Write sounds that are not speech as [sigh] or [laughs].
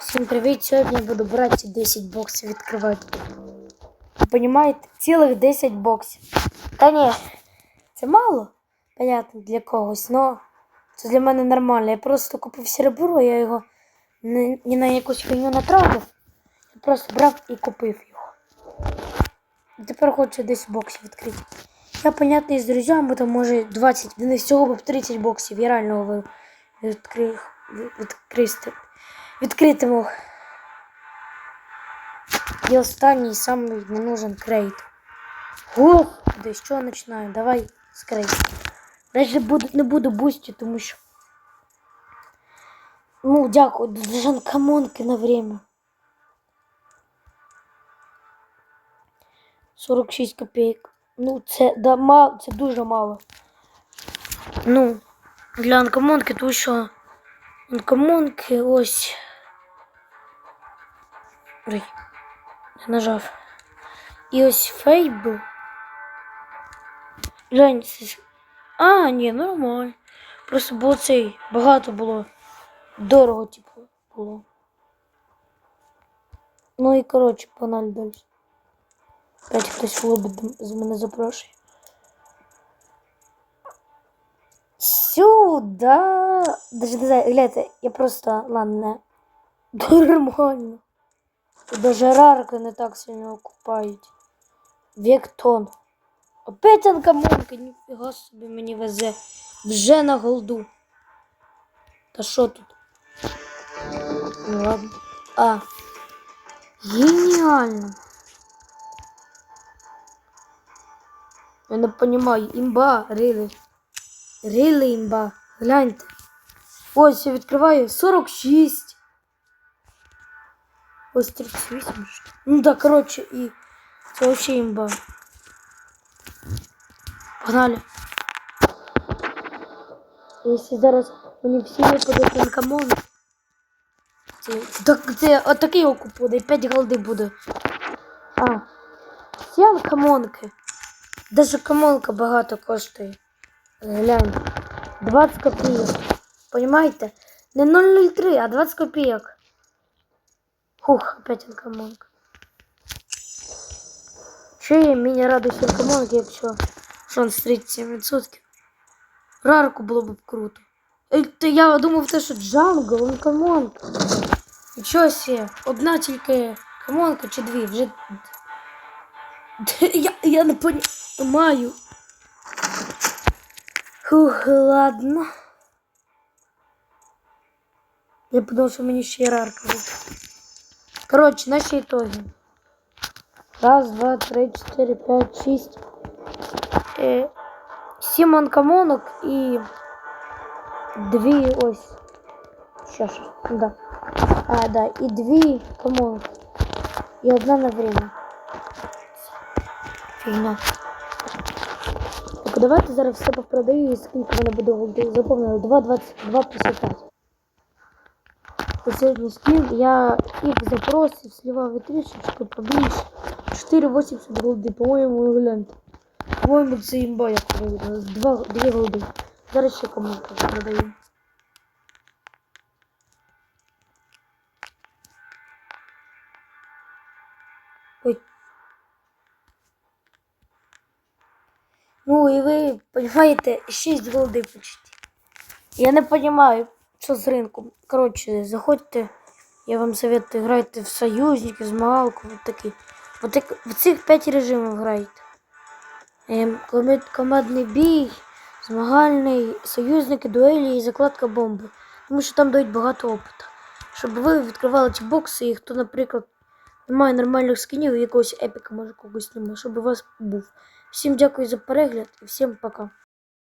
Всім привіт! Сьогодні я буду брати 10 боксів відкривати. Ви Понімаєте? Цілих 10 боксів. Та ні, це мало, понятно, для когось, але це для мене нормально. Я просто купив серебро, я його не, ні на якусь фігню не тратив. Я просто брав і купив його. Тепер хочу 10 боксів відкрити. Я, понятно, із друзями, там може 20, не всього б 30 боксів. Я реально його відкрив, відкрити відкритиму. І останній самий не нужен крейт. Господи, що я починаю? Давай з крейт. Навіть буду, не буду бустити, тому що. Ну, дякую, для камонки на время. 46 копійок. Ну, це, да, мало, це дуже мало. Ну, для анкомонки, тому що анкомонки ось. Ой, не нажав. І ось фейбл. Глянь, це... А, ні, нормально. Просто було цей багато було. Дорого, типу, було. Ну і коротше, погнали далі. Опять хтось в лобі з мене запрошує. Сюда. Даже не знаю, гляньте, я просто, ладно, [laughs] нормально. І даже рарки не так сильно окупають. Вектон. Опять анкамонка, ніфіга собі мені везе. Вже на голду. Та що тут? Ну ладно. А. Геніально. Я не понимаю, імба, рили. Рили імба. Гляньте. Ось я відкриваю 46. Ось 38. що. Ну да, короче, і це вообще імба. Погнали. Якщо зараз мені всі випадуть анкамон. Це, так, це отакий окуп і 5 голди буде. А, всі анкамонки. Даже камонка багато коштує. Глянь. 20 копійок. Понимаете? Не 0,03, а 20 копійок. Хух, опять анкамонка. Че я мені радуюсь анкамонки, якщо шанс 37%. Рарку було б круто. Ей, та я думав те, що джангл, анкамонка. Нічого сі, одна тільки камонка чи дві, вже. [laughs] Я, я не понимаю. Фух, ладно. Я подумал, что мне еще и рарка будет. Короче, наши итоги. Раз, два, три, четыре, пять, шесть. Э, е, сім анкамонок і дві ось. Що ж, да. А, да, и дві камонок. И одна на время. Фигня. Так, давайте зараз все попродаю і скільки вона буде заповнено. 2,25. Последний мішків. Я їх запросив, слівав трішечки, побільше. 4,80 голди, по-моєму, гляньте. по-моему, це імба, як видно. Два, дві голди. Зараз ще кому-то продаю. Ой. Ну и вы понимаете, 6 голды почти. Я не понимаю що з ринком. Коротше, заходьте, я вам советую, грайте в союзники, змагалку, вот такі. Вот так, в цих 5 режимів грайте. Ем, командний бій, змагальний, союзники, дуелі і закладка бомби. Тому що там дають багато опиту. Щоб ви відкривали ці бокси, і хто, наприклад, немає нормальних скинів, якогось епіка, може когось немає, щоб у вас був. Всім дякую за перегляд і всім пока.